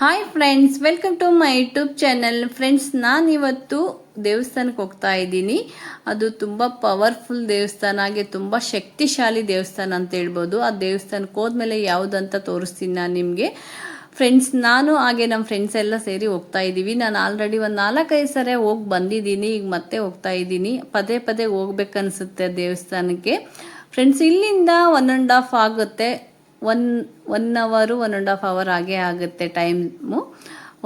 Hi friends welcome to my YouTube channel friends ನಾನಿವತ್ತು ದೇವಸ್ಥಾನಕ್ಕೆ ಹೋಗ್ತಾ ಇದ್ದೀನಿ. ಅದು ತುಂಬ ಪವರ್ಫುಲ್ ದೇವಸ್ಥಾನ, ಹಾಗೆ ತುಂಬ ಶಕ್ತಿಶಾಲಿ ದೇವಸ್ಥಾನ ಅಂತ ಹೇಳ್ಬೋದು. ಆ ದೇವಸ್ಥಾನಕ್ಕೆ ಹೋದ್ಮೇಲೆ ಯಾವುದಂತ ತೋರಿಸ್ತೀನಿ ನಾನು ನಿಮಗೆ. ಫ್ರೆಂಡ್ಸ್ ನಾನು ಹಾಗೆ ನಮ್ಮ ಫ್ರೆಂಡ್ಸ್ ಎಲ್ಲ ಸೇರಿ ಹೋಗ್ತಾ ಇದ್ದೀವಿ. ನಾನು ಆಲ್ರೆಡಿ ಒಂದು ನಾಲ್ಕೈದು ಸರಿ ಹೋಗಿ ಬಂದಿದ್ದೀನಿ. ಈಗ ಮತ್ತೆ ಹೋಗ್ತಾ ಇದ್ದೀನಿ. ಪದೇ ಪದೇ ಹೋಗ್ಬೇಕನ್ಸುತ್ತೆ ದೇವಸ್ಥಾನಕ್ಕೆ. ಫ್ರೆಂಡ್ಸ್ ಇಲ್ಲಿಂದ ಒನ್ ಆ್ಯಂಡ್ ಹಾಫ್ ಆಗುತ್ತೆ. ಒನ್ ಒನ್ ಅವರು ಒನ್ ಆ್ಯಂಡ್ ಹಾಫ್ ಅವರ್ ಆಗೇ ಆಗುತ್ತೆ ಟೈಮು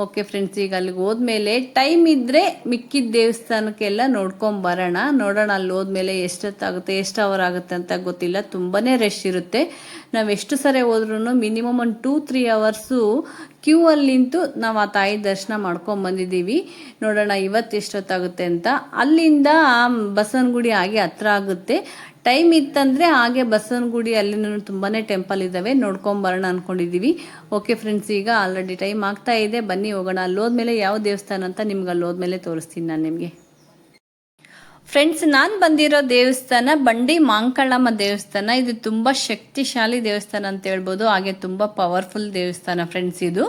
ಓಕೆ ಫ್ರೆಂಡ್ಸ್ ಈಗ ಅಲ್ಲಿಗೆ ಹೋದ್ಮೇಲೆ ಟೈಮ್ ಇದ್ದರೆ ಮಿಕ್ಕಿದ ದೇವಸ್ಥಾನಕ್ಕೆಲ್ಲ ನೋಡ್ಕೊಂಬರೋಣ ನೋಡೋಣ, ಅಲ್ಲಿ ಹೋದ್ಮೇಲೆ ಎಷ್ಟೊತ್ತಾಗುತ್ತೆ, ಎಷ್ಟು ಅವರ್ ಆಗುತ್ತೆ ಅಂತ ಗೊತ್ತಿಲ್ಲ. ತುಂಬಾ ರಶ್ ಇರುತ್ತೆ. ನಾವು ಎಷ್ಟು ಸರಿ ಹೋದ್ರೂ ಮಿನಿಮಮ್ ಒಂದು ಟೂ ತ್ರೀ ಅವರ್ಸು ಕ್ಯೂ ಅಲ್ಲಿ ನಿಂತು ನಾವು ಆ ತಾಯಿ ದರ್ಶನ ಮಾಡ್ಕೊಂಡ್ ಬಂದಿದ್ದೀವಿ. ನೋಡೋಣ, ಇವತ್ತು ಎಷ್ಟೊತ್ತಾಗುತ್ತೆ ಅಂತ. ಅಲ್ಲಿಂದ ಬಸವನಗುಡಿ ಆಗಿ ಹತ್ರ ಆಗುತ್ತೆ. ಟೈಮ್ ಇತ್ತಂದರೆ ಹಾಗೆ ಬಸವನಗುಡಿ ಅಲ್ಲಿನೂ ತುಂಬಾ ಟೆಂಪಲ್ ಇದ್ದಾವೆ ನೋಡ್ಕೊಂಬರೋಣ ಅಂದ್ಕೊಂಡಿದ್ದೀವಿ ಓಕೆ ಫ್ರೆಂಡ್ಸ್ ಈಗ ಆಲ್ರೆಡಿ ಟೈಮ್ ಆಗ್ತಾ ಇದೆ. ಬನ್ನಿ ಹೋಗೋಣ. ಅಲ್ಲಿ ಹೋದ್ಮೇಲೆ ಯಾವ ದೇವಸ್ಥಾನ ಅಂತ ನಿಮ್ಗೆ ಅಲ್ಲಿ ಹೋದ್ಮೇಲೆ ತೋರಿಸ್ತೀನಿ ನಾನು ನಿಮಗೆ. ಫ್ರೆಂಡ್ಸ್ ನಾನು ಬಂದಿರೋ ದೇವಸ್ಥಾನ ಬಂಡಿ ಮಾಂಕಳಮ್ಮ ದೇವಸ್ಥಾನ. ಇದು ತುಂಬ ಶಕ್ತಿಶಾಲಿ ದೇವಸ್ಥಾನ ಅಂತ ಹೇಳ್ಬೋದು. ಹಾಗೆ ತುಂಬ ಪವರ್ಫುಲ್ ದೇವಸ್ಥಾನ ಫ್ರೆಂಡ್ಸ್ ಇದು.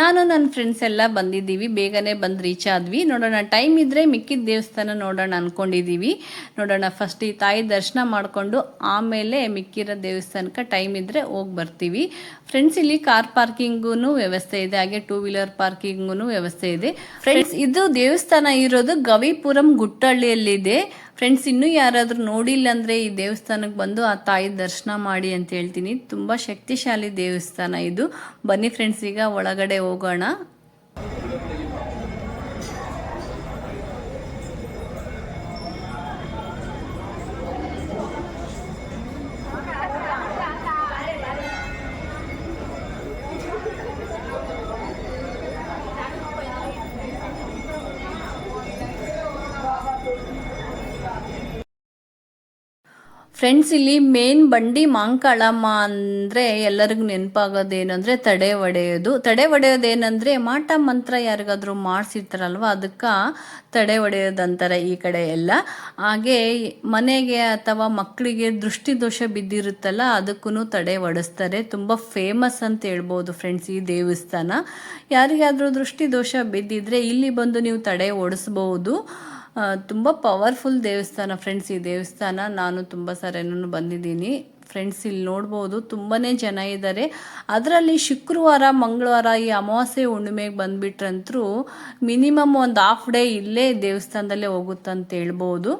ನಾನು ನನ್ನ ಫ್ರೆಂಡ್ಸ್ ಎಲ್ಲ ಬಂದಿದ್ದೀವಿ. ಬೇಗನೆ ಬಂದು ರೀಚ್ ಆದ್ವಿ. ನೋಡೋಣ ಟೈಮ್ ಇದ್ದರೆ ಮಿಕ್ಕಿದ ದೇವಸ್ಥಾನ ನೋಡೋಣ ಅನ್ಕೊಂಡಿದ್ದೀವಿ. ನೋಡೋಣ ಫಸ್ಟ್ ಈ ತಾಯಿ ದರ್ಶನ ಮಾಡಿಕೊಂಡು ಆಮೇಲೆ ಮಿಕ್ಕಿರೋ ದೇವಸ್ಥಾನಕ್ಕೆ ಟೈಮ್ ಇದ್ದರೆ ಹೋಗಿ ಬರ್ತೀವಿ. ಫ್ರೆಂಡ್ಸ್ ಇಲ್ಲಿ ಕಾರ್ ಪಾರ್ಕಿಂಗೂ ವ್ಯವಸ್ಥೆ ಇದೆ. ಹಾಗೆ ಟೂ ವೀಲರ್ ಪಾರ್ಕಿಂಗೂ ವ್ಯವಸ್ಥೆ ಇದೆ. ಫ್ರೆಂಡ್ಸ್ ಇದು ದೇವಸ್ಥಾನ ಇರೋದು ಗವಿಪುರಂ ಗುಟ್ಟಳ್ಳಿಯಲ್ಲಿದೆ. ಫ್ರೆಂಡ್ಸ್ ಇನ್ನೂ ಯಾರಾದರೂ ನೋಡಿಲ್ಲ ಅಂದರೆ ಈ ದೇವಸ್ಥಾನಕ್ಕೆ ಬಂದು ಆ ತಾಯಿ ದರ್ಶನ ಮಾಡಿ ಅಂತ ಹೇಳ್ತೀನಿ. ತುಂಬ ಶಕ್ತಿಶಾಲಿ ದೇವಸ್ಥಾನ ಇದು. ಬನ್ನಿ ಫ್ರೆಂಡ್ಸ್ ಈಗ ಒಳಗಡೆ ಹೋಗೋಣ. ಫ್ರೆಂಡ್ಸ್ ಇಲ್ಲಿ ಮೇನ್ ಬಂಡಿ ಮಾಂಕಾಳಮ್ಮ ಅಂದರೆ ಎಲ್ಲರಿಗೂ ನೆನಪಾಗೋದೇನಂದ್ರೆ ತಡೆ ಒಡೆಯೋದು. ತಡೆ ಒಡೆಯೋದೇನೆಂದರೆ ಮಾಟ ಮಂತ್ರ ಯಾರಿಗಾದ್ರೂ ಮಾಡಿಸಿರ್ತಾರಲ್ವ, ಅದಕ್ಕೆ ತಡೆ ಒಡೆಯೋದಂತಾರೆ ಈ ಕಡೆ ಎಲ್ಲ. ಹಾಗೆ ಮನೆಗೆ ಅಥವಾ ಮಕ್ಕಳಿಗೆ ದೃಷ್ಟಿ ದೋಷ ಬಿದ್ದಿರುತ್ತಲ್ಲ ಅದಕ್ಕೂ ತಡೆ ಒಡಿಸ್ತಾರೆ. ತುಂಬ ಫೇಮಸ್ ಅಂತ ಹೇಳ್ಬೋದು ಫ್ರೆಂಡ್ಸ್ ಈ ದೇವಸ್ಥಾನ. ಯಾರಿಗಾದರೂ ದೃಷ್ಟಿ ದೋಷ ಬಿದ್ದಿದ್ರೆ ಇಲ್ಲಿ ಬಂದು ನೀವು ತಡೆ ಓಡಿಸ್ಬೋದು ತುಂಬ ಪವರ್ಫುಲ್ ದೇವಸ್ಥಾನ ಫ್ರೆಂಡ್ಸ್ ಈ ದೇವಸ್ಥಾನ ನಾನು ತುಂಬ ಸರಿನೂ ಬಂದಿದ್ದೀನಿ. ಫ್ರೆಂಡ್ಸ್ ಇಲ್ಲಿ ನೋಡ್ಬೋದು ತುಂಬಾ ಜನ ಇದ್ದಾರೆ ಅದರಲ್ಲಿ ಶುಕ್ರವಾರ, ಮಂಗಳವಾರ ಈ ಅಮಾವಾಸ್ಯೆ ಹುಣ್ಣಿಮೆಗೆ ಬಂದುಬಿಟ್ರಂತರೂ ಮಿನಿಮಮ್ ಒಂದು ಹಾಫ್ ಡೇ ಇಲ್ಲೇ ದೇವಸ್ಥಾನದಲ್ಲೇ ಹೋಗುತ್ತಂತ ಹೇಳ್ಬೋದು.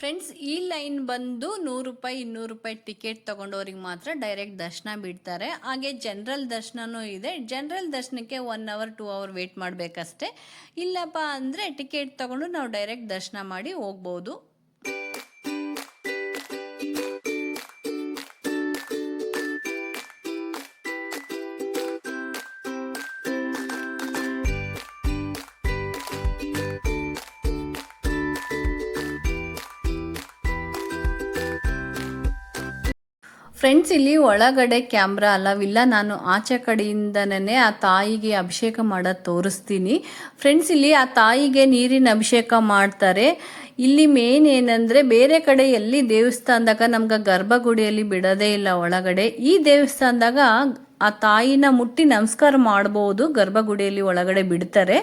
ಫ್ರೆಂಡ್ಸ್ ಈ ಲೈನ್ ಬಂದು ನೂರು ರೂಪಾಯಿ, ಇನ್ನೂರು ರೂಪಾಯಿ ಟಿಕೆಟ್ ತೊಗೊಂಡವ್ರಿಗೆ ಮಾತ್ರ ಡೈರೆಕ್ಟ್ ದರ್ಶನ ಬಿಡ್ತಾರೆ. ಹಾಗೆ ಜನರಲ್ ದರ್ಶನನೂ ಇದೆ. ಜನರಲ್ ದರ್ಶನಕ್ಕೆ one hour two hour wait ಮಾಡಬೇಕಷ್ಟೇ. ಇಲ್ಲಪ್ಪ ಅಂದರೆ ಟಿಕೆಟ್ ತೊಗೊಂಡು ನಾವು ಡೈರೆಕ್ಟ್ ದರ್ಶನ ಮಾಡಿ ಹೋಗ್ಬೋದು. ಫ್ರೆಂಡ್ಸ್ ಇಲ್ಲಿ ಒಳಗಡೆ ಕ್ಯಾಮ್ರಾ ಅಲ್ಲವಿಲ್ಲ ನಾನು ಆಚೆ ಕಡೆಯಿಂದನೇ ಆ ತಾಯಿಗೆ ಅಭಿಷೇಕ ಮಾಡೋದು ತೋರಿಸ್ತೀನಿ. ಫ್ರೆಂಡ್ಸ್ ಇಲ್ಲಿ ಆ ತಾಯಿಗೆ ನೀರಿನ ಅಭಿಷೇಕ ಮಾಡ್ತಾರೆ. ಇಲ್ಲಿ ಮೇನ್ ಏನಂದ್ರೆ, ಬೇರೆ ಕಡೆ ಎಲ್ಲಿ ದೇವಸ್ಥಾನದಾಗ ನಮ್ಗೆ ಗರ್ಭಗುಡಿಯಲ್ಲಿ ಬಿಡದೇ ಇಲ್ಲ ಒಳಗಡೆ, ಈ ದೇವಸ್ಥಾನದಾಗ ಆ ತಾಯಿನ ಮುಟ್ಟಿ ನಮಸ್ಕಾರ ಮಾಡ್ಬೋದು, ಗರ್ಭಗುಡಿಯಲ್ಲಿ ಒಳಗಡೆ ಬಿಡ್ತಾರೆ.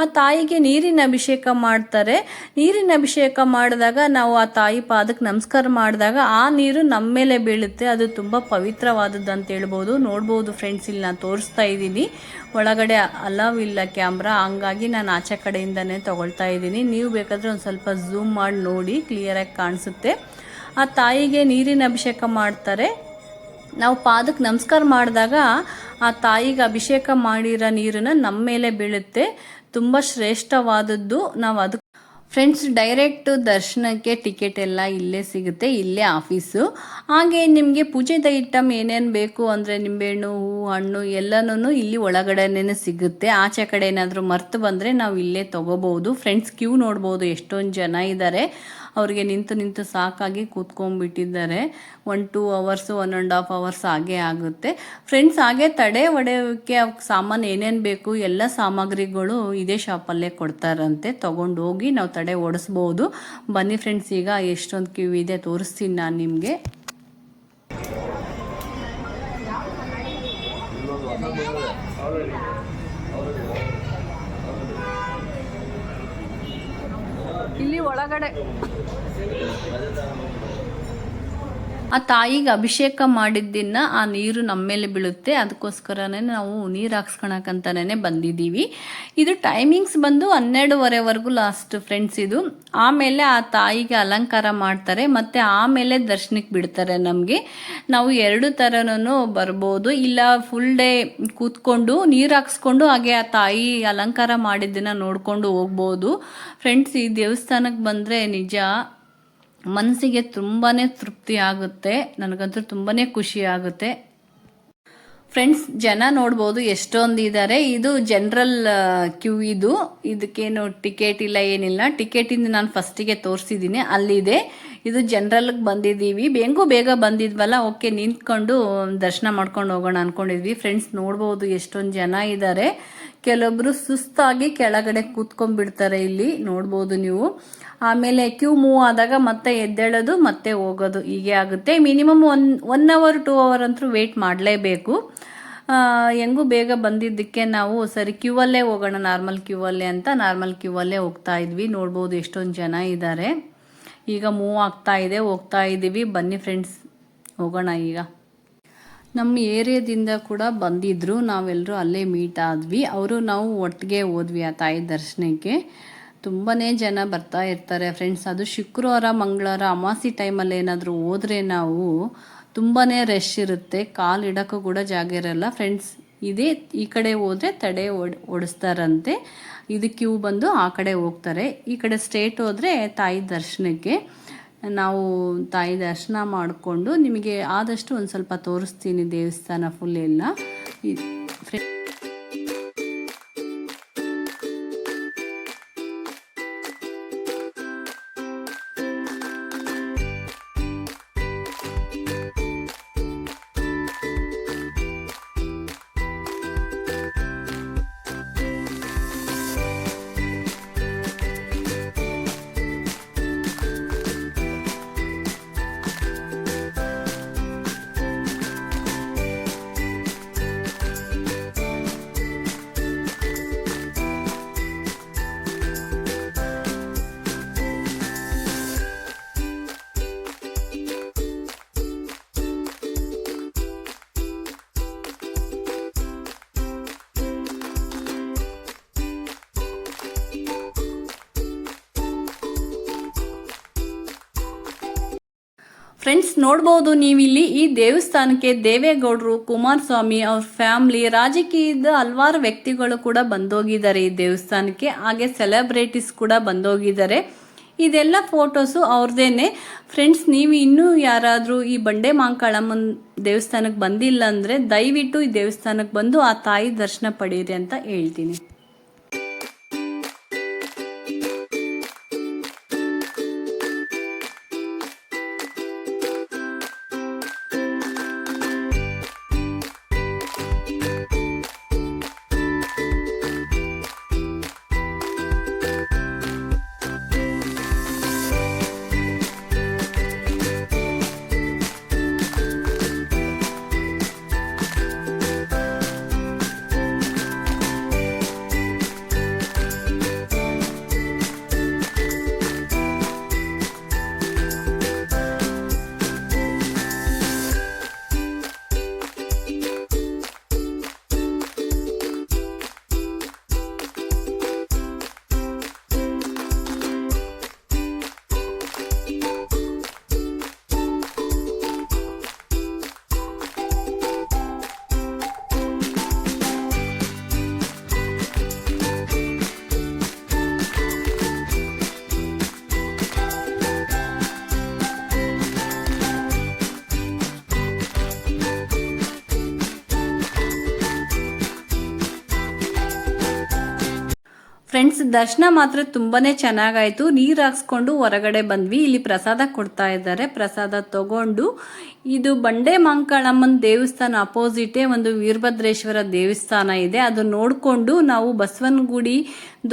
ಆ ತಾಯಿಗೆ ನೀರಿನ ಅಭಿಷೇಕ ಮಾಡ್ತಾರೆ. ನೀರಿನ ಅಭಿಷೇಕ ಮಾಡಿದಾಗ ನಾವು ಆ ತಾಯಿ ಪಾದಕ್ಕೆ ನಮಸ್ಕಾರ ಮಾಡಿದಾಗ ಆ ನೀರು ನಮ್ಮ ಮೇಲೆ ಬೀಳುತ್ತೆ. ಅದು ತುಂಬ ಪವಿತ್ರವಾದದ್ದು ಅಂತ ಹೇಳ್ಬೋದು. ನೋಡ್ಬೋದು ಫ್ರೆಂಡ್ಸ್ ಇಲ್ಲಿ ನಾನು ತೋರಿಸ್ತಾ ಇದ್ದೀನಿ. ಒಳಗಡೆ ಅಲವ್ ಇಲ್ಲ ಕ್ಯಾಮ್ರಾ ಹಂಗಾಗಿ ನಾನು ಆಚೆ ಕಡೆಯಿಂದನೇ ತೊಗೊಳ್ತಾ ಇದ್ದೀನಿ. ನೀವು ಬೇಕಾದರೆ ಒಂದು ಸ್ವಲ್ಪ ಝೂಮ್ ಮಾಡಿ ನೋಡಿ ಕ್ಲಿಯರಾಗಿ ಕಾಣಿಸುತ್ತೆ. ಆ ತಾಯಿಗೆ ನೀರಿನ ಅಭಿಷೇಕ ಮಾಡ್ತಾರೆ. ನಾವು ಪಾದಕ್ಕೆ ನಮಸ್ಕಾರ ಮಾಡಿದಾಗ ಆ ತಾಯಿಗೆ ಅಭಿಷೇಕ ಮಾಡಿರೋ ನೀರನ್ನು ನಮ್ಮ ಮೇಲೆ ಬೀಳುತ್ತೆ. ತುಂಬ ಶ್ರೇಷ್ಠವಾದದ್ದು. ನಾವು ಅದಕ್ಕೆ ಫ್ರೆಂಡ್ಸ್ ಡೈರೆಕ್ಟ್ ದರ್ಶನಕ್ಕೆ ಟಿಕೆಟ್ ಎಲ್ಲ ಇಲ್ಲೇ ಸಿಗುತ್ತೆ, ಇಲ್ಲೇ ಆಫೀಸು ಹಾಗೆ ನಿಮಗೆ ಪೂಜೆದ ಐಟಮ್ ಏನೇನು ಬೇಕು ಅಂದರೆ ನಿಂಬೆಹಣ್ಣು, ಹೂವು, ಹಣ್ಣು ಎಲ್ಲನೂ ಇಲ್ಲಿ ಒಳಗಡೆನೇ ಸಿಗುತ್ತೆ. ಆಚೆ ಕಡೆ ಏನಾದರೂ ಮರ್ತು ಬಂದರೆ ನಾವು ಇಲ್ಲೇ ತೊಗೋಬೋದು. ಫ್ರೆಂಡ್ಸ್ ಕ್ಯೂ ನೋಡ್ಬೋದು ಎಷ್ಟೊಂದು ಜನ ಇದ್ದಾರೆ ಅವ್ರಿಗೆ ನಿಂತು ನಿಂತು ಸಾಕಾಗಿ ಕೂತ್ಕೊಂಡ್ಬಿಟ್ಟಿದ್ದಾರೆ. One two hours one and half hours ಹಾಗೆ ಆಗುತ್ತೆ. ಫ್ರೆಂಡ್ಸ್ ಹಾಗೆ ತಡೆ ಒಡೆಯೋಕ್ಕೆ ಸಾಮಾನು ಏನೇನು ಬೇಕು, ಎಲ್ಲ ಸಾಮಗ್ರಿಗಳು ಇದೇ ಶಾಪಲ್ಲೇ ಕೊಡ್ತಾರಂತೆ. ತೊಗೊಂಡು ಹೋಗಿ ನಾವು ತಡೆ ಓಡಿಸ್ಬೋದು ಬನ್ನಿ ಫ್ರೆಂಡ್ಸ್ ಈಗ ಎಷ್ಟೊಂದು ಕ್ಯೂ ಇದೆ, ತೋರಿಸ್ತೀನಿ ನಾನು ನಿಮಗೆ. ಇಲ್ಲಿ ಒಳಗಡೆ. ಆ ತಾಯಿಗೆ ಅಭಿಷೇಕ ಮಾಡಿದ್ದಿನ ಆ ನೀರು ನಮ್ಮ ಮೇಲೆ ಬೀಳುತ್ತೆ. ಅದಕ್ಕೋಸ್ಕರನೇ ನಾವು ನೀರು ಹಾಕ್ಸ್ಕೊಳಕಂತಾನೆ ಬಂದಿದ್ದೀವಿ. ಇದು ಟೈಮಿಂಗ್ಸ್ ಬಂದು ಹನ್ನೆರಡುವರೆವರೆಗೂ ಲಾಸ್ಟ್ ಫ್ರೆಂಡ್ಸ್ ಇದು. ಆಮೇಲೆ ಆ ತಾಯಿಗೆ ಅಲಂಕಾರ ಮಾಡ್ತಾರೆ, ಮತ್ತು ಆಮೇಲೆ ದರ್ಶನಕ್ಕೆ ಬಿಡ್ತಾರೆ ನಮಗೆ. ನಾವು ಎರಡು ಥರನೂ ಬರ್ಬೋದು. ಇಲ್ಲ ಫುಲ್ ಡೇ ಕೂತ್ಕೊಂಡು ನೀರು ಹಾಕ್ಸ್ಕೊಂಡು ಹಾಗೆ ಆ ತಾಯಿ ಅಲಂಕಾರ ಮಾಡಿದ್ದನ್ನು ನೋಡಿಕೊಂಡು ಹೋಗ್ಬೋದು. ಫ್ರೆಂಡ್ಸ್ ಈ ದೇವಸ್ಥಾನಕ್ಕೆ ಬಂದರೆ ನಿಜ ಮನಸ್ಸಿಗೆ ತುಂಬಾ ತೃಪ್ತಿ ಆಗುತ್ತೆ, ನನಗಂತೂ ತುಂಬಾ ಖುಷಿ ಆಗುತ್ತೆ. ಫ್ರೆಂಡ್ಸ್ ಜನ ನೋಡ್ಬೋದು ಎಷ್ಟೊಂದು ಇದ್ದಾರೆ ಇದು ಜನರಲ್ ಕ್ಯೂ ಇದು. ಇದಕ್ಕೇನು ಟಿಕೆಟ್ ಇಲ್ಲ, ಏನಿಲ್ಲ. ಟಿಕೆಟಿಂದ ನಾನು ಫಸ್ಟಿಗೆ ತೋರಿಸಿದ್ದೀನಿ ಅಲ್ಲಿದೆ. ಇದು ಜನರಲ್ಗೆ ಬಂದಿದ್ದೀವಿ. ಹೆಂಗೂ ಬೇಗ ಬಂದಿದ್ವಲ್ಲ, ಓಕೆ, ನಿಂತ್ಕೊಂಡು ದರ್ಶನ ಮಾಡ್ಕೊಂಡು ಹೋಗೋಣ ಅನ್ಕೊಂಡಿದ್ವಿ. ಫ್ರೆಂಡ್ಸ್ ನೋಡ್ಬೋದು ಎಷ್ಟೊಂದು ಜನ ಇದ್ದಾರೆ ಕೆಲವೊಬ್ರು ಸುಸ್ತಾಗಿ ಕೆಳಗಡೆ ಕೂತ್ಕೊಂಡ್ಬಿಡ್ತಾರೆ ಇಲ್ಲಿ. ನೋಡ್ಬೋದು ನೀವು. ಆಮೇಲೆ ಕ್ಯೂ ಮೂವ್ ಆದಾಗ ಮತ್ತೆ ಎದ್ದೇಳೋದು, ಮತ್ತೆ ಹೋಗೋದು. ಹೀಗೆ ಆಗುತ್ತೆ. Minimum one one hour two hour ಅಂತೂ ವೇಟ್ ಮಾಡಲೇಬೇಕು. ಹೆಂಗೂ ಬೇಗ ಬಂದಿದ್ದಕ್ಕೆ ನಾವು ಸರಿ ಕ್ಯೂ ಅಲ್ಲೇ ಹೋಗೋಣ ನಾರ್ಮಲ್ ಕ್ಯೂ ಅಲ್ಲೇ ಅಂತ ನಾರ್ಮಲ್ ಕ್ಯೂ ಅಲ್ಲೇ ಹೋಗ್ತಾ ಇದ್ವಿ. ನೋಡ್ಬೋದು ಎಷ್ಟೊಂದು ಜನ ಇದ್ದಾರೆ ಈಗ ಮೂವ್ ಆಗ್ತಾ ಇದೆ, ಹೋಗ್ತಾ ಇದ್ದೀವಿ ಬನ್ನಿ ಫ್ರೆಂಡ್ಸ್ ಹೋಗೋಣ ಈಗ. ನಮ್ಮ ಏರಿಯಾದಿಂದ ಕೂಡ ಬಂದಿದ್ರು. ನಾವೆಲ್ಲರೂ ಅಲ್ಲೇ ಮೀಟ್ ಆದ್ವಿ. ಅವರು ನಾವು ಒಟ್ಟಿಗೆ ಹೋದ್ವಿ ಆ ತಾಯಿ ದರ್ಶನಕ್ಕೆ. ತುಂಬಾ ಜನ ಬರ್ತಾ ಇರ್ತಾರೆ ಫ್ರೆಂಡ್ಸ್ ಅದು ಶುಕ್ರವಾರ, ಮಂಗಳವಾರ ಅಮಾಸಿ ಟೈಮಲ್ಲಿ ಏನಾದರೂ ಹೋದರೆ ನಾವು ತುಂಬಾ ರಶ್ ಇರುತ್ತೆ. ಕಾಲು ಇಡೋಕ್ಕೂ ಕೂಡ ಜಾಗ ಇರಲ್ಲ ಫ್ರೆಂಡ್ಸ್ ಇದೇ. ಈ ಕಡೆ ಹೋದರೆ ತಡೆ ಓಡ್, ಓಡಿಸ್ತಾರಂತೆ. ಇದು ಕ್ಯೂ ಬಂದು ಆ ಕಡೆ ಹೋಗ್ತಾರೆ. ಈ ಕಡೆ ಸ್ಟ್ರೇಟ್ ಹೋದರೆ ತಾಯಿ ದರ್ಶನಕ್ಕೆ. ನಾವು ತಾಯಿ ದರ್ಶನ ಮಾಡಿಕೊಂಡು ನಿಮಗೆ ಆದಷ್ಟು ಒಂದು ಸ್ವಲ್ಪ ತೋರಿಸ್ತೀನಿ ದೇವಸ್ಥಾನ ಫುಲ್ ಎಲ್ಲ. ಫ್ರೆ- ಫ್ರೆಂಡ್ಸ್ ನೋಡ್ಬೋದು ನೀವಿಲ್ಲಿ ಈ ದೇವಸ್ಥಾನಕ್ಕೆ ದೇವೇಗೌಡರು, ಕುಮಾರಸ್ವಾಮಿ ಅವ್ರ ಫ್ಯಾಮಿಲಿ, ರಾಜಕೀಯದ ಹಲವಾರು ವ್ಯಕ್ತಿಗಳು ಕೂಡ ಬಂದೋಗಿದ್ದಾರೆ ಈ ದೇವಸ್ಥಾನಕ್ಕೆ. ಹಾಗೆ ಸೆಲೆಬ್ರಿಟೀಸ್ ಕೂಡ ಬಂದೋಗಿದ್ದಾರೆ. ಇದೆಲ್ಲ ಫೋಟೋಸು ಅವ್ರದ್ದೇನೆ ಫ್ರೆಂಡ್ಸ್ ನೀವು ಇನ್ನೂ ಯಾರಾದರೂ ಈ ಬಂಡೆ ಮಾಂಕಾಳಮ್ಮನ ದೇವಸ್ಥಾನಕ್ಕೆ ಬಂದಿಲ್ಲ ಅಂದರೆ ದಯವಿಟ್ಟು ಈ ದೇವಸ್ಥಾನಕ್ಕೆ ಬಂದು ಆ ತಾಯಿ ದರ್ಶನ ಪಡೆಯಿರಿ ಅಂತ ಹೇಳ್ತೀನಿ. ಫ್ರೆಂಡ್ಸ್ ದರ್ಶನ ಮಾತ್ರ ತುಂಬಾನೇ ಚೆನ್ನಾಗಾಯಿತು. ನೀರು ಹಾಕ್ಸ್ಕೊಂಡು ಹೊರಗಡೆ ಬಂದ್ವಿ. ಇಲ್ಲಿ ಪ್ರಸಾದ ಕೊಡ್ತಾ ಇದ್ದಾರೆ. ಪ್ರಸಾದ ತಗೊಂಡು ಇದು ಬಂಡೆ ಮಾಂಕಳಮ್ಮನ ದೇವಸ್ಥಾನ ಅಪೋಸಿಟೇ ಒಂದು ವೀರಭದ್ರೇಶ್ವರ ದೇವಸ್ಥಾನ ಇದೆ. ಅದು ನೋಡಿಕೊಂಡು ನಾವು ಬಸವನಗುಡಿ,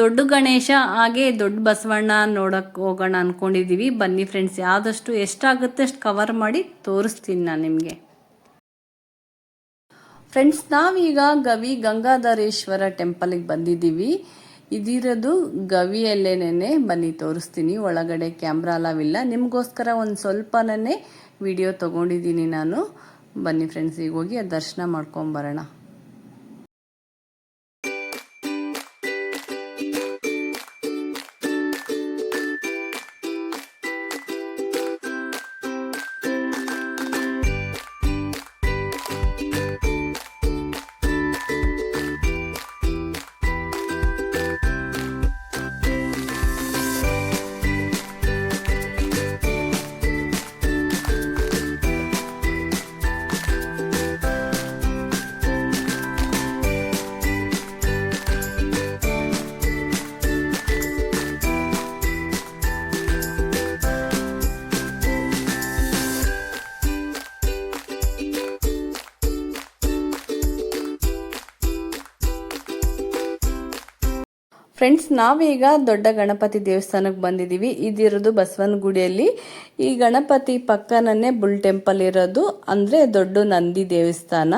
ದೊಡ್ಡ ಗಣೇಶ, ಹಾಗೆ ದೊಡ್ಡ ಬಸವಣ್ಣ ನೋಡಕ್ಕೆ ಹೋಗೋಣ ಅನ್ಕೊಂಡಿದೀವಿ. ಬನ್ನಿ ಫ್ರೆಂಡ್ಸ್ ಆದಷ್ಟು ಎಷ್ಟಾಗುತ್ತೆ ಅಷ್ಟು ಕವರ್ ಮಾಡಿ ತೋರಿಸ್ತೀನಿ ನಾನು ನಿಮಗೆ. ಫ್ರೆಂಡ್ಸ್ ನಾವೀಗ ಗವಿ ಗಂಗಾಧರೇಶ್ವರ ಟೆಂಪಲಿಗೆ ಬಂದಿದ್ದೀವಿ. ಇದಿರೋದು ಗವಿಯಲ್ಲೇನೇ ಬನ್ನಿ, ತೋರಿಸ್ತೀನಿ. ಒಳಗಡೆ ಕ್ಯಾಮ್ರಾ ಅಲಾವಿಲ್ಲ. ನಿಮಗೋಸ್ಕರ ಒಂದು ಸ್ವಲ್ಪನೇ ವಿಡಿಯೋ ತೊಗೊಂಡಿದ್ದೀನಿ ನಾನು. ಬನ್ನಿ ಫ್ರೆಂಡ್ಸ್ ಈಗ ಹೋಗಿ ದರ್ಶನ ಮಾಡ್ಕೊಂಬರೋಣ ಫ್ರೆಂಡ್ಸ್ ನಾವೀಗ ದೊಡ್ಡ ಗಣಪತಿ ದೇವಸ್ಥಾನಕ್ಕೆ ಬಂದಿದ್ದೀವಿ. ಇದಿರೋದು ಬಸವನಗುಡಿಯಲ್ಲಿ. ಈ ಗಣಪತಿ ಪಕ್ಕನೇ ಬುಲ್ ಟೆಂಪಲ್ ಇರೋದು, ಅಂದರೆ ದೊಡ್ಡ ನಂದಿ ದೇವಸ್ಥಾನ.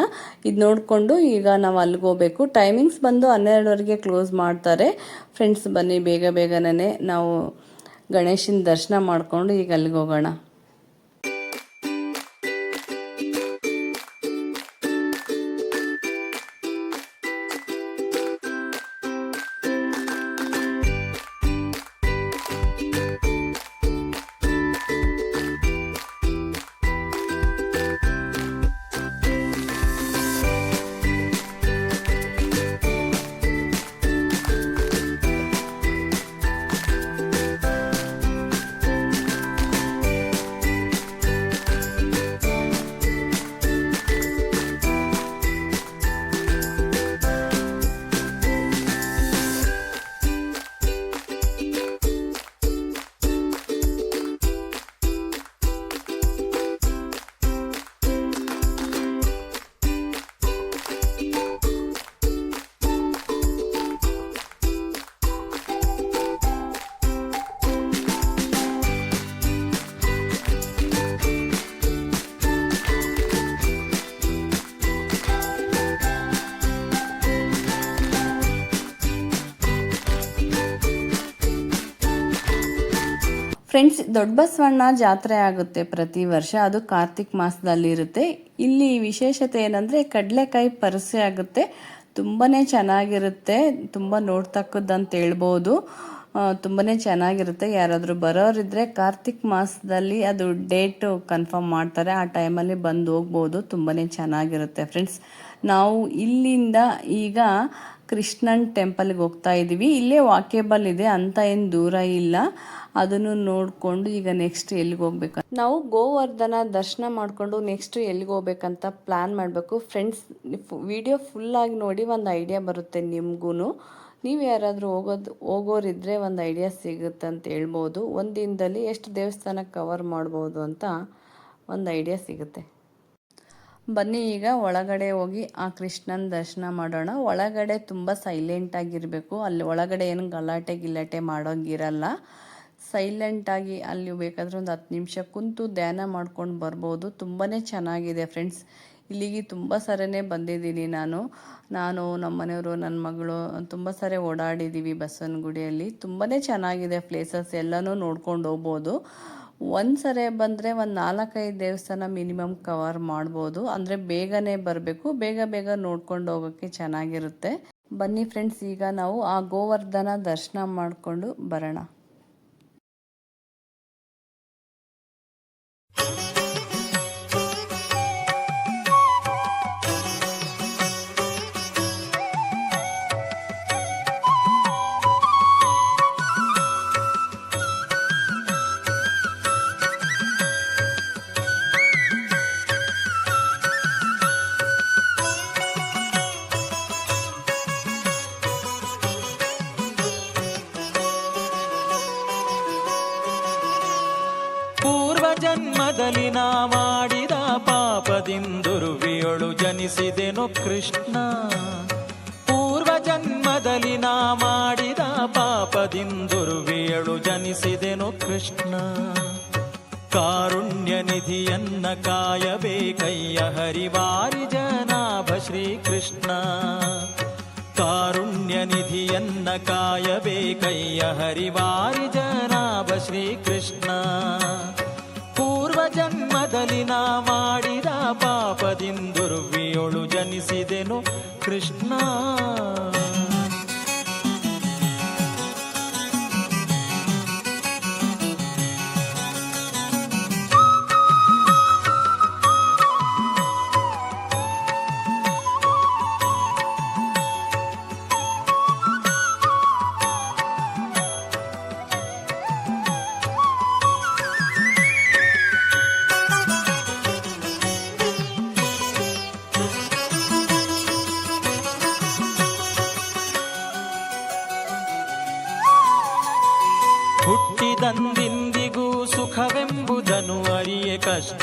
ಇದು ನೋಡಿಕೊಂಡು ಈಗ ನಾವು ಅಲ್ಲಿಗೆ ಹೋಗಬೇಕು. ಟೈಮಿಂಗ್ಸ್ ಬಂದು ಹನ್ನೆರಡುವರೆಗೆ ಕ್ಲೋಸ್ ಮಾಡ್ತಾರೆ. ಫ್ರೆಂಡ್ಸ್ ಬನ್ನಿ, ಬೇಗ ಬೇಗನೇ ನಾವು ಗಣೇಶನ ದರ್ಶನ ಮಾಡಿಕೊಂಡು ಈಗ ಅಲ್ಲಿಗೆ ಹೋಗೋಣ. ಫ್ರೆಂಡ್ಸ್ ದೊಡ್ಡ ಬಸವಣ್ಣ ಜಾತ್ರೆ ಆಗುತ್ತೆ ಪ್ರತಿ ವರ್ಷ. ಅದು ಕಾರ್ತಿಕ್ ಮಾಸದಲ್ಲಿ ಇರುತ್ತೆ. ಇಲ್ಲಿ ವಿಶೇಷತೆ ಏನಂದರೆ ಕಡಲೆಕಾಯಿ ಪರಿಸೆ ಆಗುತ್ತೆ. ತುಂಬಾ ಚೆನ್ನಾಗಿರುತ್ತೆ. ತುಂಬ ಅಂತ ಹೇಳ್ಬೋದು. ತುಂಬಾ ಚೆನ್ನಾಗಿರುತ್ತೆ. ಯಾರಾದರೂ ಬರೋರಿದ್ರೆ ಕಾರ್ತಿಕ್ ಮಾಸದಲ್ಲಿ ಅದು ಡೇಟು ಕನ್ಫರ್ಮ್ ಮಾಡ್ತಾರೆ. ಆ ಟೈಮಲ್ಲಿ ಬಂದು ಹೋಗ್ಬೋದು. ತುಂಬಾ ಚೆನ್ನಾಗಿರುತ್ತೆ ಫ್ರೆಂಡ್ಸ್ ನಾವು ಇಲ್ಲಿಂದ ಈಗ ಕೃಷ್ಣನ್ ಟೆಂಪಲ್ಗೆ ಹೋಗ್ತಾ ಇದ್ದೀವಿ. ಇಲ್ಲೇ ವಾಕೇಬಲ್ ಇದೆ ಅಂತ ಏನು ದೂರ ಇಲ್ಲ. ಅದನ್ನು ನೋಡಿಕೊಂಡು ಈಗ ನೆಕ್ಸ್ಟ್ ಎಲ್ಲಿಗೆ ಹೋಗ್ಬೇಕು ನಾವು ಗೋವರ್ಧನ ದರ್ಶನ ಮಾಡಿಕೊಂಡು ನೆಕ್ಸ್ಟ್ ಎಲ್ಲಿಗೆ ಹೋಗ್ಬೇಕಂತ ಪ್ಲ್ಯಾನ್ ಮಾಡಬೇಕು. ಫ್ರೆಂಡ್ಸ್ ವಿಡಿಯೋ ಫುಲ್ಲಾಗಿ ನೋಡಿ ಒಂದು ಐಡಿಯಾ ಬರುತ್ತೆ ನಿಮಗೂ ನೀವು ಯಾರಾದರೂ ಹೋಗೋದು, ಹೋಗೋರಿದ್ರೆ ಒಂದು ಐಡಿಯಾ ಸಿಗುತ್ತೆ ಅಂತ ಹೇಳ್ಬೋದು. ಒಂದು ದಿನದಲ್ಲಿ ಎಷ್ಟು ದೇವಸ್ಥಾನ ಕವರ್ ಮಾಡ್ಬೋದು ಅಂತ ಒಂದು ಐಡಿಯಾ ಸಿಗುತ್ತೆ. ಬನ್ನಿ ಈಗ ಒಳಗಡೆ ಹೋಗಿ ಆ ಕೃಷ್ಣನ ದರ್ಶನ ಮಾಡೋಣ. ಒಳಗಡೆ ತುಂಬ ಸೈಲೆಂಟಾಗಿರಬೇಕು ಅಲ್ಲಿ ಒಳಗಡೆ ಏನು ಗಲಾಟೆ ಗಿಲಾಟೆ ಮಾಡೋಂಗಿರಲ್ಲ. ಸೈಲೆಂಟಾಗಿ ಅಲ್ಲಿ ಬೇಕಾದರೆ ಒಂದು ಹತ್ತು ನಿಮಿಷ ಕುಂತು ಧ್ಯಾನ ಮಾಡ್ಕೊಂಡು ಬರ್ಬೋದು. ತುಂಬಾ ಚೆನ್ನಾಗಿದೆ ಫ್ರೆಂಡ್ಸ್ ಇಲ್ಲಿಗೆ ತುಂಬ ಸರನೇ ಬಂದಿದ್ದೀನಿ ನಾನು. ನಾನು ನಮ್ಮ ಮನೆಯವರು ನನ್ನ ಮಗಳು ತುಂಬ ಸರಿ ಓಡಾಡಿದ್ದೀವಿ ಬಸವನಗುಡಿಯಲ್ಲಿ. ತುಂಬಾ ಚೆನ್ನಾಗಿದೆ ಪ್ಲೇಸಸ್ ಎಲ್ಲನೂ ನೋಡ್ಕೊಂಡು ಹೋಗ್ಬೋದು. ಒಂದು ಸರಿ ಬಂದರೆ ಒಂದು ನಾಲ್ಕೈದು ದೇವಸ್ಥಾನ ಮಿನಿಮಮ್ ಕವರ್ ಮಾಡ್ಬೋದು. ಅಂದರೆ ಬೇಗನೆ ಬರಬೇಕು. ಬೇಗ ಬೇಗ ನೋಡ್ಕೊಂಡು ಹೋಗೋಕ್ಕೆ ಚೆನ್ನಾಗಿರುತ್ತೆ. ಬನ್ನಿ ಫ್ರೆಂಡ್ಸ್ ಈಗ ನಾವು ಆ ಗೋವರ್ಧನ ದರ್ಶನ ಮಾಡಿಕೊಂಡು ಬರೋಣ. ಜನ್ಮದಲ್ಲಿ ನಾ ಮಾಡಿದ ಪಾಪದಿಂದುರುವಿಯೊಳು ಜನಿಸಿದೆನು ಕೃಷ್ಣ. ಪೂರ್ವ ಜನ್ಮದಲ್ಲಿ ನಾ ಮಾಡಿದ ಪಾಪದಿಂದುರುವಿಯಳು ಜನಿಸಿದೆನು ಕೃಷ್ಣ. ಕಾರುಣ್ಯ ನಿಧಿಯನ್ನ ಕಾಯಬೇಕಯ್ಯ ಹರಿವಾರಿ ಜನಾಭ ಶ್ರೀಕೃಷ್ಣ. ಕಾರುಣ್ಯ ನಿಧಿಯನ್ನ ಕಾಯಬೇಕಯ್ಯ ಹರಿವಾರಿ ಜನಾಭ ಶ್ರೀಕೃಷ್ಣ. ಪೂರ್ವ ಜನ್ಮದಲ್ಲಿ ನಾ ಮಾಡಿದ ಪಾಪದಿಂದುರ್ವಿಯೊಳು ಜನಿಸಿದೆನು ಕೃಷ್ಣ.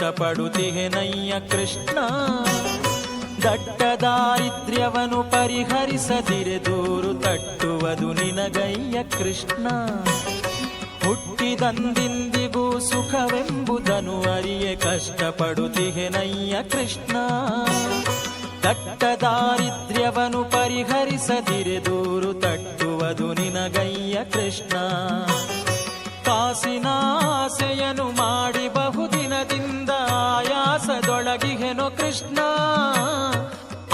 ಅರಿಯೆ ಕಷ್ಟಪಡುತ್ತಿಹೆನಯ್ಯ ಕೃಷ್ಣ. ದಟ್ಟ ದಾರಿದ್ರ್ಯವನು ಪರಿಹರಿಸದಿರೆ ದೂರು ತಟ್ಟುವುದು ನಿನಗಯ್ಯ ಕೃಷ್ಣ. ಹುಟ್ಟಿದಂದಿಂದಿಗೂ ಸುಖವೆಂಬುದನ್ನು ಅರಿಯೆ ಕಷ್ಟಪಡುತ್ತಿಹೆನಯ್ಯ ಕೃಷ್ಣ. ದಟ್ಟ ದಾರಿದ್ರ್ಯವನು ಪರಿಹರಿಸದಿರೆ ದೂರು ತಟ್ಟುವುದು ನಿನಗಯ್ಯ ಕೃಷ್ಣ. ಕಾಸಿನ ಆಸೆಯನು ಮಾಡಿ ಬಹುದಿನದಿಂದ ಆಯಾಸದೊಳಗಿಹೆನು ಕೃಷ್ಣ.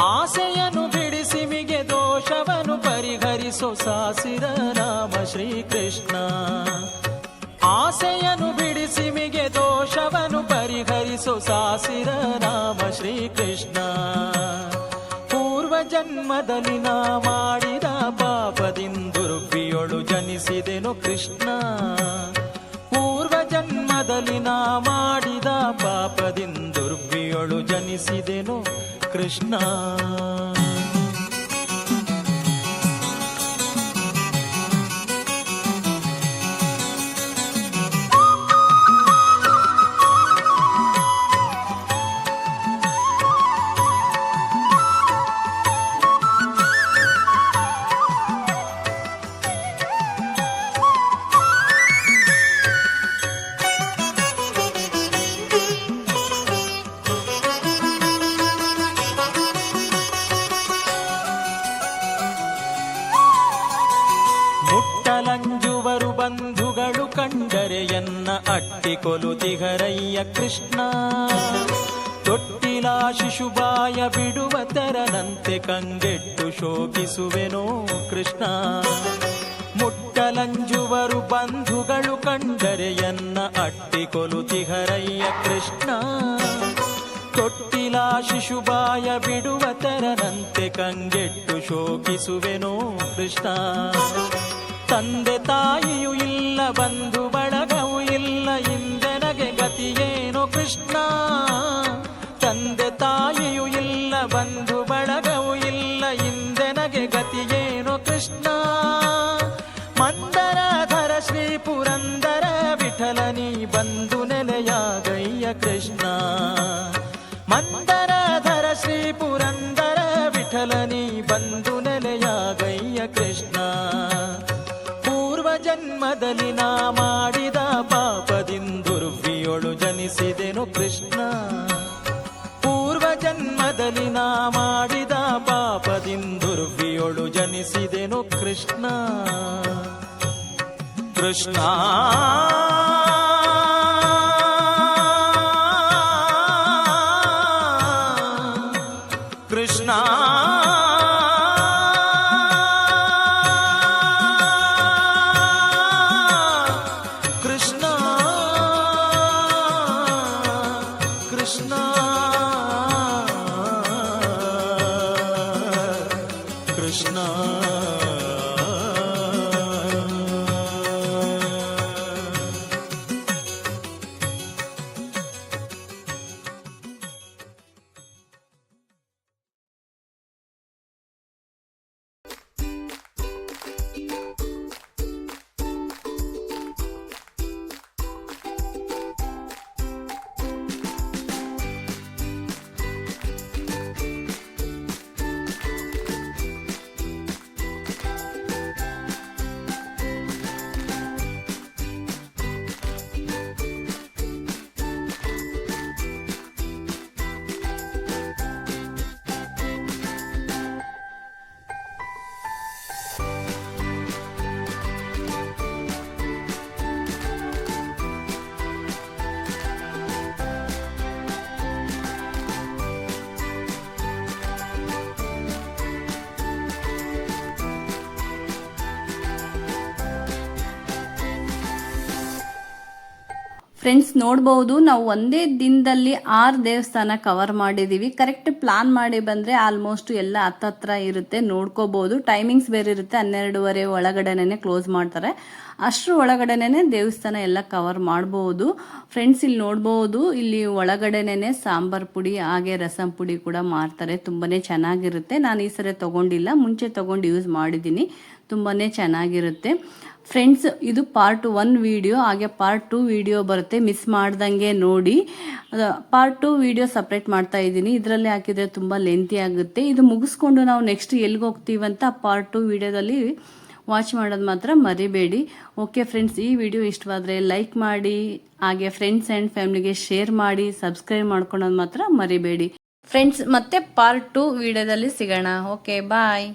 ಆಸೆಯನು ಬಿಡಿಸಿ ದೋಷವನು ಪರಿಹರಿಸೋ ಸಾಸಿರ ನಾಮ ಶ್ರೀಕೃಷ್ಣ. ಆಸೆಯನು ಬಿಡಿಸಿ ಮಿಗೆ ದೋಷವನು ಪರಿಹರಿಸೋ ಸಾಸಿರ ನಾಮ ಶ್ರೀಕೃಷ್ಣ. ಪೂರ್ವ ಜನ್ಮದಲ್ಲಿ ನಾ ಮಾಡಿದ ಪಾಪದಿಂದುರ್ವಿಯೊಳು ಜನಿಸಿದೆನು ಕೃಷ್ಣ. ಪೂರ್ವ ಜನ್ಮದಲ್ಲಿ ನಾ ಮಾಡಿದ ಪಾಪದಿಂದುರ್ವಿಯೊಳು ಜನಿಸಿದೆನು ಕೃಷ್ಣ. ಕೃಷ್ಣ. ತೊಟ್ಟಿಲ ಶಿಶುಬಾಯ ಬಿಡುವ ತೆರನಂತೆ ಕಂಗೆಟ್ಟು ಶೋಕಿಸುವೆನೋ ಕೃಷ್ಣ. ಮುಟ್ಟಲಂಜುವರು ಬಂಧುಗಳು ಕಂಡರೆ ಎನ್ನ ಅಟ್ಟಿಕೊಲುತಿಹರಯ್ಯ ಕೃಷ್ಣ. ತೊಟ್ಟಿಲ ಶಿಶುಬಾಯ ಬಿಡುವ ತೆರನಂತೆ ಕಂಗೆಟ್ಟು ಶೋಕಿಸುವೆನೋ ಕೃಷ್ಣ. ತಂದೆ ತಾಯಿಯು ಇಲ್ಲ ಬಂಧು ಕೃಷ್ಣ. ತಂದೆ ತಾಯಿಯು ಇಲ್ಲ, ಬಂಧು ಬಳಗವೂ ಇಲ್ಲ, ಇಂದೆನಗೆ ಗತಿಯೇನು ಕೃಷ್ಣ? ಮಂದರಧರ ಶ್ರೀ ಪುರಂದರ ವಿಠಲನಿ ಬಂಧು ನೆಲೆಯಾಗಯ್ಯ ಕೃಷ್ಣ. ಮಂದರಧರ ಶ್ರೀ ಪುರಂದರ ವಿಠಲನಿ ಬಂಧು ನೆಲೆಯಾಗಯ್ಯ ಕೃಷ್ಣ. ಪೂರ್ವ ಜನ್ಮದಲ್ಲಿ ನಾ ಮಾಡಿದ ಪಾಪದಿಂದುರ್ವಿಯೊಳು ಜನಿಸಿದೆನು ಕೃಷ್ಣ. ಪೂರ್ವ ಜನ್ಮದಲ್ಲಿ ನಾ ಮಾಡಿದ ಪಾಪದಿಂದುರ್ವಿಯೊಳು ಜನಿಸಿದೆನು ಕೃಷ್ಣ. ಕೃಷ್ಣ ಫ್ರೆಂಡ್ಸ್ ನೋಡ್ಬೋದು. ನಾವು ಒಂದೇ ದಿನದಲ್ಲಿ ಆರು ದೇವಸ್ಥಾನ ಕವರ್ ಮಾಡಿದ್ದೀವಿ ಕರೆಕ್ಟ್ ಪ್ಲಾನ್ ಮಾಡಿ ಬಂದರೆ ಆಲ್ಮೋಸ್ಟ್ ಎಲ್ಲ ಹತ್ತತ್ರ ಇರುತ್ತೆ. ನೋಡ್ಕೋಬೋದು. ಟೈಮಿಂಗ್ಸ್ ಬೇರೆ ಇರುತ್ತೆ. ಹನ್ನೆರಡುವರೆ ಒಳಗಡೆನೇ ಕ್ಲೋಸ್ ಮಾಡ್ತಾರೆ. ಅಷ್ಟರ ಒಳಗಡೆನೇ ದೇವಸ್ಥಾನ ಎಲ್ಲ ಕವರ್ ಮಾಡಬಹುದು ಫ್ರೆಂಡ್ಸ್ ಇಲ್ಲಿ ನೋಡಬಹುದು ಇಲ್ಲಿ ಒಳಗಡೆನೇ ಸಾಂಬಾರ್ ಪುಡಿ, ಹಾಗೆ ರಸಂ ಪುಡಿ ಕೂಡ ಮಾರ್ತಾರೆ ತುಂಬಾ ಚೆನ್ನಾಗಿರುತ್ತೆ. ನಾನು ಈ ಸರಿ ತೊಗೊಂಡಿಲ್ಲ. ಮುಂಚೆ ತೊಗೊಂಡು ಯೂಸ್ ಮಾಡಿದ್ದೀನಿ. ತುಂಬಾ ಚೆನ್ನಾಗಿರುತ್ತೆ. ಫ್ರೆಂಡ್ಸ್ ಇದು ಪಾರ್ಟ್ ಒನ್ ವಿಡಿಯೋ ಹಾಗೆ ಪಾರ್ಟ್ ಟು ವಿಡಿಯೋ ಬರುತ್ತೆ. ಮಿಸ್ ಮಾಡ್ದಂಗೆ ನೋಡಿ. ಪಾರ್ಟ್ ಟು ವಿಡಿಯೋ ಸಪ್ರೇಟ್ ಮಾಡ್ತಾ ಇದ್ದೀನಿ. ಇದರಲ್ಲಿ ಹಾಕಿದರೆ ತುಂಬ ಲೆಂತಿ ಆಗುತ್ತೆ. ಇದು ಮುಗಿಸ್ಕೊಂಡು ನಾವು ನೆಕ್ಸ್ಟ್ ಎಲ್ಲಿಗೆ ಹೋಗ್ತೀವಂತ ಪಾರ್ಟ್ ಟು ವಿಡಿಯೋದಲ್ಲಿ ವಾಚ್ ಮಾಡೋದು ಮಾತ್ರ ಮರಿಬೇಡಿ. ಓಕೆ ಫ್ರೆಂಡ್ಸ್ ಈ ವಿಡಿಯೋ ಇಷ್ಟವಾದರೆ ಲೈಕ್ ಮಾಡಿ, ಹಾಗೆ ಫ್ರೆಂಡ್ಸ್ ಆ್ಯಂಡ್ ಫ್ಯಾಮಿಲಿಗೆ ಶೇರ್ ಮಾಡಿ ಸಬ್ಸ್ಕ್ರೈಬ್ ಮಾಡ್ಕೊಳೋದು ಮಾತ್ರ ಮರಿಬೇಡಿ. ಫ್ರೆಂಡ್ಸ್ ಮತ್ತೆ ಪಾರ್ಟ್ ಟು ವಿಡಿಯೋದಲ್ಲಿ ಸಿಗೋಣ. Okay bye